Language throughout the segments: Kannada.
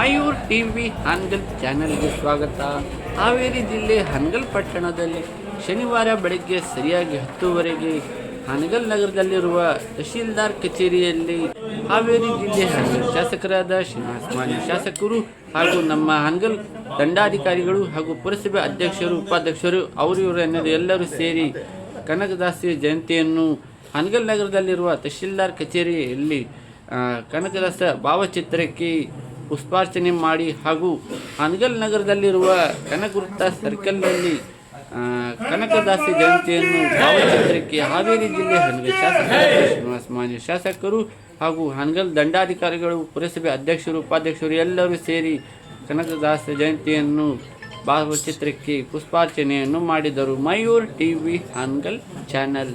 ಮಯೂರ್ ಟಿವಿ ಹಾನಗಲ್ ಚಾನೆಲ್ಗೆ ಸ್ವಾಗತ. ಹಾವೇರಿ ಜಿಲ್ಲೆ ಹಾನಗಲ್ ಪಟ್ಟಣದಲ್ಲಿ ಶನಿವಾರ ಬೆಳಗ್ಗೆ ಸರಿಯಾಗಿ ಹತ್ತುವರೆಗೆ ಹಾನಗಲ್ ನಗರದಲ್ಲಿರುವ ತಹಶೀಲ್ದಾರ್ ಕಚೇರಿಯಲ್ಲಿ ಹಾವೇರಿ ಜಿಲ್ಲೆ ಹಾನಗಲ್ ಶಾಸಕರಾದ ಶ್ರೀನಿವಾಸ ಮಾನ್ಯ ಶಾಸಕರು ಹಾಗೂ ನಮ್ಮ ಹಾನಗಲ್ ದಂಡಾಧಿಕಾರಿಗಳು ಹಾಗೂ ಪುರಸಭೆ ಅಧ್ಯಕ್ಷರು, ಉಪಾಧ್ಯಕ್ಷರು ಅವರು ಇವರು ಎಲ್ಲರೂ ಸೇರಿ ಕನಕದಾಸಿ ಜಯಂತಿಯನ್ನು ಹಾನಗಲ್ ನಗರದಲ್ಲಿರುವ ತಹಶೀಲ್ದಾರ್ ಕಚೇರಿಯಲ್ಲಿ ಕನಕದಾಸ ಭಾವಚಿತ್ರಕ್ಕೆ ಪುಷ್ಪಾರ್ಚನೆ ಮಾಡಿ ಹಾಗೂ ಹಾನಗಲ್ ನಗರದಲ್ಲಿರುವ ಕನಕವೃತ್ತ ಸರ್ಕಲ್ನಲ್ಲಿ ಕನಕದಾಸಿ ಜಯಂತಿಯನ್ನು ಭಾವಚಿತ್ರಕ್ಕೆ ಹಾವೇರಿ ಜಿಲ್ಲೆ ಹನಗಲ್ ಶಾಸಕರು ಶ್ರೀನಿವಾಸ ಮಾನ್ಯ ಶಾಸಕರು ಹಾಗೂ ಹಾನಗಲ್ ದಂಡಾಧಿಕಾರಿಗಳು, ಪುರಸಭೆ ಅಧ್ಯಕ್ಷರು, ಉಪಾಧ್ಯಕ್ಷರು ಎಲ್ಲರೂ ಸೇರಿ ಕನಕದಾಸ ಜಯಂತಿಯನ್ನು ಭಾವಚಿತ್ರಕ್ಕೆ ಪುಷ್ಪಾರ್ಚನೆಯನ್ನು ಮಾಡಿದರು. Mayur TV Hanagal channel.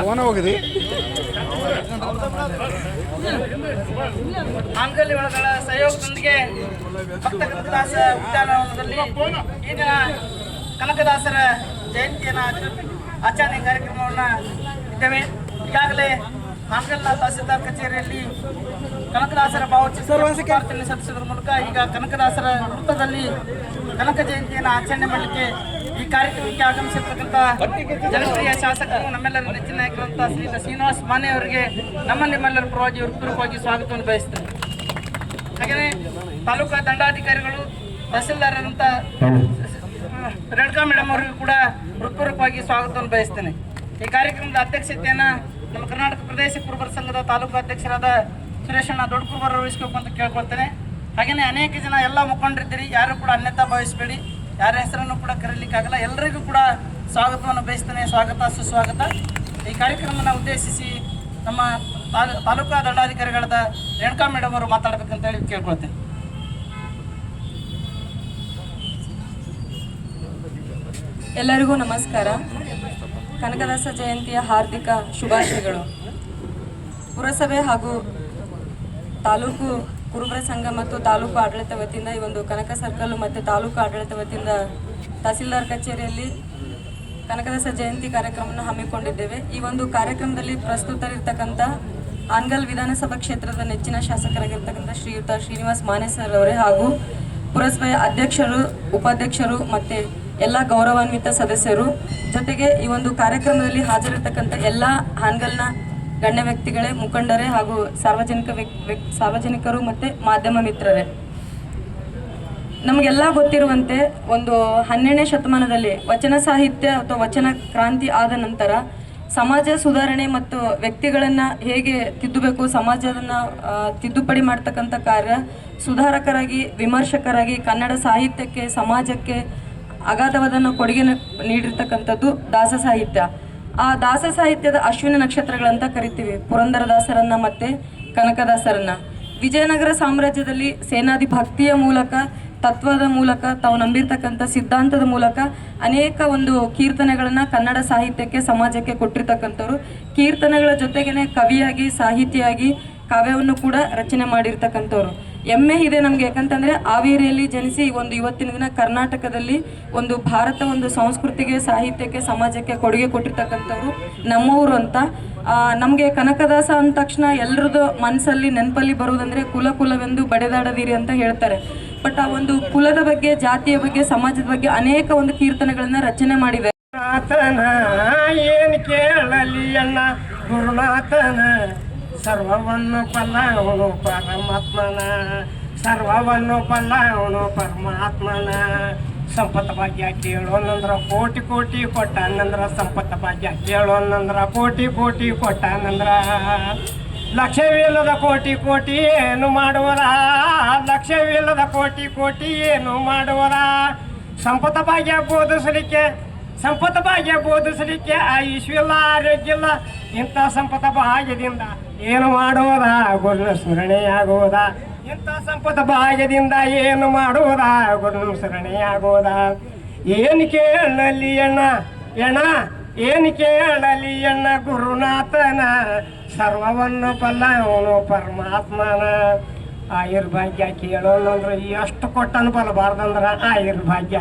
Phone ಹೋಗಿದೆ. ಮಾಂಗಲ್ಯ ಒಳಗಳ ಸಹಯೋಗದೊಂದಿಗೆ ಕನಕದಾಸ ಉದ್ಯಾನವನದಲ್ಲಿ ಈ ದಿನ ಕನಕದಾಸರ ಜಯಂತಿಯನ್ನು ಆಚ- ಆಚರಣೆ ಕಾರ್ಯಕ್ರಮವನ್ನು ಇದ್ದೇವೆ. ಈಗಾಗಲೇ ಮಾಂಗಲ್ಯ ತಹಸೀಲ್ದಾರ್ ಕಚೇರಿಯಲ್ಲಿ ಕನಕದಾಸರ ಭಾವಚಿತ್ರ ಸಲ್ಲಿಸುವುದರ ಸಲ್ಲಿಸೋದ್ರ ಮೂಲಕ ಈಗ ಕನಕದಾಸರ ವೃತ್ತದಲ್ಲಿ ಕನಕ ಜಯಂತಿಯನ್ನು ಆಚರಣೆ ಮಾಡಲಿಕ್ಕೆ ಈ ಕಾರ್ಯಕ್ರಮಕ್ಕೆ ಆಗಮಿಸಿರ್ತಕ್ಕಂಥ ಜನಪ್ರಿಯ ಶಾಸಕರು ನಮ್ಮೆಲ್ಲರ ನೆಚ್ಚಿನ ನಾಯಕರಂತ ಶ್ರೀ ಶ್ರೀನಿವಾಸ್ ಮಾನೆ ಅವರಿಗೆ ನಮ್ಮ ನಿಮ್ಮೆಲ್ಲರ ಪರವಾಗಿ ಹೃತ್ಪೂರ್ವಕವಾಗಿ ಸ್ವಾಗತವನ್ನು ಬಯಸ್ತೇನೆ ಹಾಗೆಯೇ ತಾಲೂಕಾ ದಂಡಾಧಿಕಾರಿಗಳು ತಹಸೀಲ್ದಾರರಂತ ರೇಣುಕಾ ಮೇಡಮ್ ಅವರಿಗೂ ಕೂಡ ಹೃತ್ಪೂರ್ವಕವಾಗಿ ಸ್ವಾಗತವನ್ನು ಬಯಸ್ತೇನೆ ಈ ಕಾರ್ಯಕ್ರಮದ ಅಧ್ಯಕ್ಷತೆಯನ್ನ ನಮ್ಮ ಕರ್ನಾಟಕ ಪ್ರದೇಶ ಕುರುಬರ ಸಂಘದ ತಾಲೂಕು ಅಧ್ಯಕ್ಷರಾದ ಸುರೇಶಣ್ಣ ದೊಡ್ಡ ಕುರುಬರ ವಹಿಸ್ಬೇಕು ಅಂತ ಕೇಳ್ಕೊಳ್ತೇನೆ. ಹಾಗೆಯೇ ಅನೇಕ ಜನ ಎಲ್ಲ ಮುಖಂಡರಿದ್ದೀರಿ, ಯಾರು ಕೂಡ ಅನ್ಯತಾ ಭಾವಿಸಬೇಡಿ, ಯಾರ ಹೆಸರನ್ನು ಕೂಡ ಕರೀಲಿಕ್ಕಾಗಲ್ಲ. ಎಲ್ಲರಿಗೂ ಕೂಡ ಸ್ವಾಗತವನ್ನು ಬಯಸ್ತೇನೆ. ಸ್ವಾಗತ, ಸುಸ್ವಾಗತ. ಈ ಕಾರ್ಯಕ್ರಮವನ್ನು ಉದ್ದೇಶಿಸಿ ನಮ್ಮ ತಾಲೂ- ತಾಲೂಕಾ ದಂಡಾಧಿಕಾರಿಗಳಾದ ರೇಣುಕಾ ಮೇಡಮ್ ಅವರು ಮಾತಾಡ್ಬೇಕಂತ ಹೇಳಿ ಕೇಳ್ಕೊಳ್ತೇನೆ. ಎಲ್ಲರಿಗೂ ನಮಸ್ಕಾರ. ಕನಕದಾಸ ಜಯಂತಿಯ ಹಾರ್ದಿಕ ಶುಭಾಶಯಗಳು. ಪುರಸಭೆ ಹಾಗೂ ತಾಲೂಕು ಕುರುಬರ ಸಂಘ ಮತ್ತು ತಾಲೂಕು ಆಡಳಿತ ವತಿಯಿಂದ ಈ ಒಂದು ಕನಕ ಸರ್ಕಲ್ ಮತ್ತು ತಾಲೂಕು ಆಡಳಿತ ವತಿಯಿಂದ ತಹಸೀಲ್ದಾರ್ ಕಚೇರಿಯಲ್ಲಿ ಕನಕದಾಸ ಜಯಂತಿ ಕಾರ್ಯಕ್ರಮವನ್ನು ಹಮ್ಮಿಕೊಂಡಿದ್ದೇವೆ. ಈ ಒಂದು ಕಾರ್ಯಕ್ರಮದಲ್ಲಿ ಪ್ರಸ್ತುತರಿರ್ತಕ್ಕಂಥ ಆನ್ಗಲ್ ವಿಧಾನಸಭಾ ಕ್ಷೇತ್ರದ ನೆಚ್ಚಿನ ಶಾಸಕರಾಗಿರ್ತಕ್ಕಂಥ ಶ್ರೀಯುತ ಶ್ರೀನಿವಾಸ್ ಮಾನೆ ಸರ್ ಅವರೇ ಹಾಗೂ ಪುರಸಭೆಯ ಅಧ್ಯಕ್ಷರು, ಉಪಾಧ್ಯಕ್ಷರು ಮತ್ತು ಎಲ್ಲ ಗೌರವಾನ್ವಿತ ಸದಸ್ಯರು. ಜೊತೆಗೆ ಈ ಒಂದು ಕಾರ್ಯಕ್ರಮದಲ್ಲಿ ಹಾಜರಿರ್ತಕ್ಕಂಥ ಎಲ್ಲ ಹಾನ್ಗಲ್ನ ಗಣ್ಯ ವ್ಯಕ್ತಿಗಳೇ, ಮುಖಂಡರೇ ಹಾಗೂ ಸಾರ್ವಜನಿಕ ಸಾರ್ವಜನಿಕರು ಮತ್ತು ಮಾಧ್ಯಮ ಮಿತ್ರರೇ. ನಮಗೆಲ್ಲ ಗೊತ್ತಿರುವಂತೆ ಒಂದು ಹನ್ನೆರಡನೇ ಶತಮಾನದಲ್ಲಿ ವಚನ ಸಾಹಿತ್ಯ ಅಥವಾ ವಚನ ಕ್ರಾಂತಿ ಆದ ನಂತರ ಸಮಾಜ ಸುಧಾರಣೆ ಮತ್ತು ವ್ಯಕ್ತಿಗಳನ್ನು ಹೇಗೆ ತಿದ್ದಬೇಕು ಸಮಾಜವನ್ನು ತಿದ್ದುಪಡಿ ಮಾಡ್ತಕ್ಕಂಥ ಕಾರ್ಯ ಸುಧಾರಕರಾಗಿ, ವಿಮರ್ಶಕರಾಗಿ ಕನ್ನಡ ಸಾಹಿತ್ಯಕ್ಕೆ, ಸಮಾಜಕ್ಕೆ ಅಗಾಧವಾದನ್ನು ಕೊಡುಗೆ ನೀಡಿರ್ತಕ್ಕಂಥದ್ದು ದಾಸ ಸಾಹಿತ್ಯ. ಆ ದಾಸ ಸಾಹಿತ್ಯದ ಅಶ್ವಿನಿ ನಕ್ಷತ್ರಗಳಂತ ಕರಿತೀವಿ. ಪುರಂದರದಾಸರನ್ನ ಮತ್ತೆ ಕನಕದಾಸರನ್ನ. ವಿಜಯನಗರ ಸಾಮ್ರಾಜ್ಯದಲ್ಲಿ ಸೇನಾಧಿ ಭಕ್ತಿಯ ಮೂಲಕ, ತತ್ವದ ಮೂಲಕ, ತಾವು ನಂಬಿರ್ತಕ್ಕಂಥ ಸಿದ್ಧಾಂತದ ಮೂಲಕ ಅನೇಕ ಒಂದು ಕೀರ್ತನೆಗಳನ್ನ ಕನ್ನಡ ಸಾಹಿತ್ಯಕ್ಕೆ, ಸಮಾಜಕ್ಕೆ ಕೊಟ್ಟಿರ್ತಕ್ಕಂಥವ್ರು. ಕೀರ್ತನೆಗಳ ಜೊತೆಗೇನೆ ಕವಿಯಾಗಿ, ಸಾಹಿತಿಯಾಗಿ ಕಾವ್ಯವನ್ನು ಕೂಡ ರಚನೆ ಮಾಡಿರ್ತಕ್ಕಂಥವ್ರು. ಹೆಮ್ಮೆ ಇದೆ ನಮಗೆ, ಯಾಕಂತಂದರೆ ಹಾವೇರಿಯಲ್ಲಿ ಜನಿಸಿ ಒಂದು ಇವತ್ತಿನ ದಿನ ಕರ್ನಾಟಕದಲ್ಲಿ ಒಂದು ಭಾರತ ಒಂದು ಸಂಸ್ಕೃತಿಗೆ, ಸಾಹಿತ್ಯಕ್ಕೆ, ಸಮಾಜಕ್ಕೆ ಕೊಡುಗೆ ಕೊಟ್ಟಿರ್ತಕ್ಕಂಥವ್ರು ನಮ್ಮವರು ಅಂತ. ನಮಗೆ ಕನಕದಾಸ ಅಂದ ತಕ್ಷಣ ಎಲ್ರದ್ದು ಮನಸ್ಸಲ್ಲಿ ನೆನಪಲ್ಲಿ ಬರುವುದಂದರೆ ಕುಲ ಕುಲವೆಂದು ಬಡೆದಾಡದಿರಿ ಅಂತ ಹೇಳ್ತಾರೆ. ಬಟ್ ಆ ಒಂದು ಕುಲದ ಬಗ್ಗೆ, ಜಾತಿಯ ಬಗ್ಗೆ, ಸಮಾಜದ ಬಗ್ಗೆ ಅನೇಕ ಒಂದು ಕೀರ್ತನೆಗಳನ್ನು ರಚನೆ ಮಾಡಿದೆ ಆತನ ಏನು ಕೇಳಲಿ ಅಣ್ಣ ಗುರುನಾಥನ ಸರ್ವವನ್ನು ಅವನು ಪರಮಾತ್ಮನ, ಸರ್ವವನ್ನು ಬಲ್ಲವನು ಪರಮಾತ್ಮನ. ಸಂಪತ್ತ ಭಾಗ್ಯ ಕೇಳೋನಂದ್ರ ಕೋಟಿ ಕೋಟಿ ಕೊಟ್ಟನಂದ್ರ, ಸಂಪತ್ತ ಭಾಗ್ಯ ಕೇಳೋನಂದ್ರ ಕೋಟಿ ಕೋಟಿ ಕೊಟ್ಟಾನಂದ್ರ. ಲಕ್ಷವಿಲ್ಲದ ಕೋಟಿ ಕೋಟಿ ಏನು ಮಾಡುವರ? ಲಕ್ಷವಿಲ್ಲದ ಕೋಟಿ ಕೋಟಿ ಏನು ಮಾಡುವರ? ಸಂಪತ್ತ ಭಾಗ್ಯ ಬೋಧಿಸಲಿಕ್ಕೆ, ಸಂಪತ್ತ ಭಾಗ್ಯ ಬೋಧಿಸಲಿಕ್ಕೆ ಆಯುಷ್ವಿಲ್ಲ ಆರೋಗ್ಯ ಇಲ್ಲ. ಇಂಥ ಸಂಪತ್ತ ಭಾಗ್ಯದಿಂದ ಏನು ಮಾಡುವುದ? ಗುರುನ ಸ್ಮರಣೆಯಾಗುವುದ? ಇಂಥ ಸಂಪತ್ತ ಭಾಗ್ಯದಿಂದ ಏನು ಮಾಡುವುದ? ಗುರುನ ಸ್ಮರಣೆಯಾಗುವುದ? ಏನು ಕೇಳಲಿ ಅಣ್ಣ? ಎಣ್ಣ ಏನು ಕೇಳಲಿ ಅಣ್ಣ ಗುರುನಾಥನ? ಸರ್ವವನ್ನು ಬಲ್ಲ ಅವನು ಪರಮಾತ್ಮನ. ಆಯುರ್ಭಾಗ್ಯ ಕೇಳೋನಂದ್ರೆ ಎಷ್ಟು ಕೊಟ್ಟನು ಬಲಬಾರ್ದಂದ್ರ ಆಯುರ್ಭಾಗ್ಯ.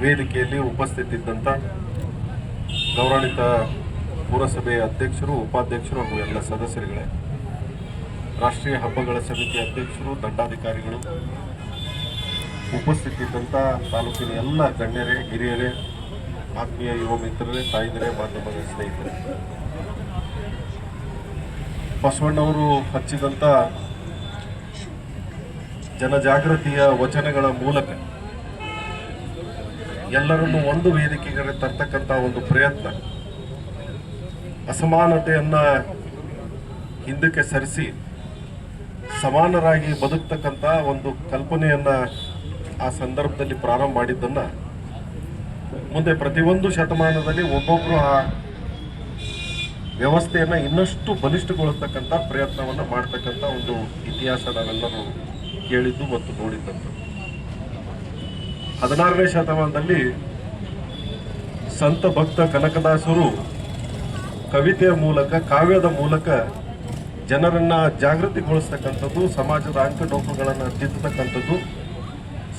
ವೇದಿಕೆಯಲ್ಲಿ ಉಪಸ್ಥಿತಿದ್ದಂಥ ಗೌರವಾನ್ವಿತ ಪುರಸಭೆಯ ಅಧ್ಯಕ್ಷರು, ಉಪಾಧ್ಯಕ್ಷರು ಹಾಗೂ ಎಲ್ಲ ಸದಸ್ಯರುಗಳೇ. ರಾಷ್ಟ್ರೀಯ ಹಬ್ಬಗಳ ಸಮಿತಿ ಅಧ್ಯಕ್ಷರು, ದಂಡಾಧಿಕಾರಿಗಳು ಉಪಸ್ಥಿತಿದ್ದಂಥ ತಾಲೂಕಿನ ಎಲ್ಲ ಗಣ್ಯರೇ, ಹಿರಿಯರೇ, ಆತ್ಮೀಯ ಯುವ ಮಿತ್ರರೇ ತಾಯಿದರೇ ಮಾಧ್ಯಮದ ಸ್ನೇಹಿತರೆ. ಬಸವಣ್ಣವರು ಹಚ್ಚಿದಂಥ ಜನಜಾಗೃತಿಯ ವಚನಗಳ ಮೂಲಕ ಎಲ್ಲರನ್ನು ಒಂದು ವೇದಿಕೆಗೆ ತರ್ತಕ್ಕಂಥ ಒಂದು ಪ್ರಯತ್ನ ಅಸಮಾನತೆಯನ್ನ ಹಿಂದಕ್ಕೆ ಸರಿಸಿ ಸಮಾನರಾಗಿ ಬದುಕ್ತಕ್ಕಂಥ ಒಂದು ಕಲ್ಪನೆಯನ್ನ ಆ ಸಂದರ್ಭದಲ್ಲಿ ಪ್ರಾರಂಭ ಮಾಡಿದ್ದನ್ನ ಮುಂದೆ ಪ್ರತಿಯೊಂದು ಶತಮಾನದಲ್ಲಿ ಒಬ್ಬೊಬ್ಬರು ಆ ವ್ಯವಸ್ಥೆಯನ್ನು ಇನ್ನಷ್ಟು ಬಲಿಷ್ಠಗೊಳಿಸ್ತಕ್ಕಂಥ ಪ್ರಯತ್ನವನ್ನ ಮಾಡ್ತಕ್ಕಂಥ ಒಂದು ಇತಿಹಾಸ ನಾವೆಲ್ಲರೂ ಕೇಳಿದ್ದು ಮತ್ತು ನೋಡಿದ್ದಂಥ ಹದಿನಾರನೇ ಶತಮಾನದಲ್ಲಿ ಸಂತ ಭಕ್ತ ಕನಕದಾಸರು ಕವಿತೆಯ ಮೂಲಕ, ಕಾವ್ಯದ ಮೂಲಕ ಜನರನ್ನ ಜಾಗೃತಿಗೊಳಿಸ್ತಕ್ಕಂಥದ್ದು, ಸಮಾಜದ ಅಂಕಡೊಂಕುಗಳನ್ನು ತಿದ್ದತಕ್ಕಂಥದ್ದು,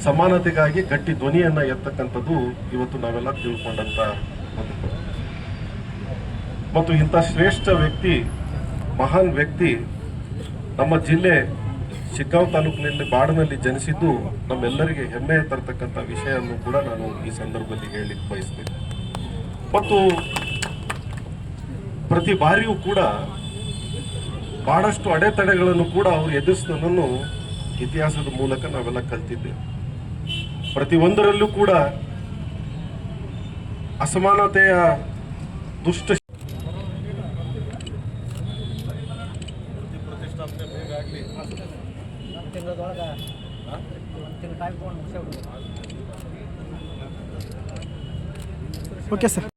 ಸಮಾನತೆಗಾಗಿ ಗಟ್ಟಿ ಧ್ವನಿಯನ್ನ ಎತ್ತಕ್ಕಂಥದ್ದು ಇವತ್ತು ನಾವೆಲ್ಲ ತಿಳ್ಕೊಂಡಂತ ಒಂದು ಮತ್ತು ಇಂಥ ಶ್ರೇಷ್ಠ ವ್ಯಕ್ತಿ, ಮಹಾನ್ ವ್ಯಕ್ತಿ ನಮ್ಮ ಜಿಲ್ಲೆ ಶಿಗ್ಗಾಂವ್ ತಾಲೂಕಿನಲ್ಲಿ ಬಾಡನಲ್ಲಿ ಜನಿಸಿದ್ದು ನಮ್ಮೆಲ್ಲರಿಗೆ ಹೆಮ್ಮೆ ತರತಕ್ಕಂಥ ವಿಷಯವನ್ನು ಕೂಡ ನಾನು ಈ ಸಂದರ್ಭದಲ್ಲಿ ಹೇಳಲಿಕ್ಕೆ ಬಯಸ್ತೇನೆ. ಮತ್ತು ಪ್ರತಿ ಬಾರಿಯೂ ಕೂಡ ಬಹಳಷ್ಟು ಅಡೆತಡೆಗಳನ್ನು ಕೂಡ ಅವರು ಎದುರಿಸಿದನ್ನು ಇತಿಹಾಸದ ಮೂಲಕ ನಾವೆಲ್ಲ ಕಲ್ತಿದ್ದೇವೆ. ಪ್ರತಿಯೊಂದರಲ್ಲೂ ಕೂಡ ಅಸಮಾನತೆಯ ದುಷ್ಟ ಓಕೆ ಸರ್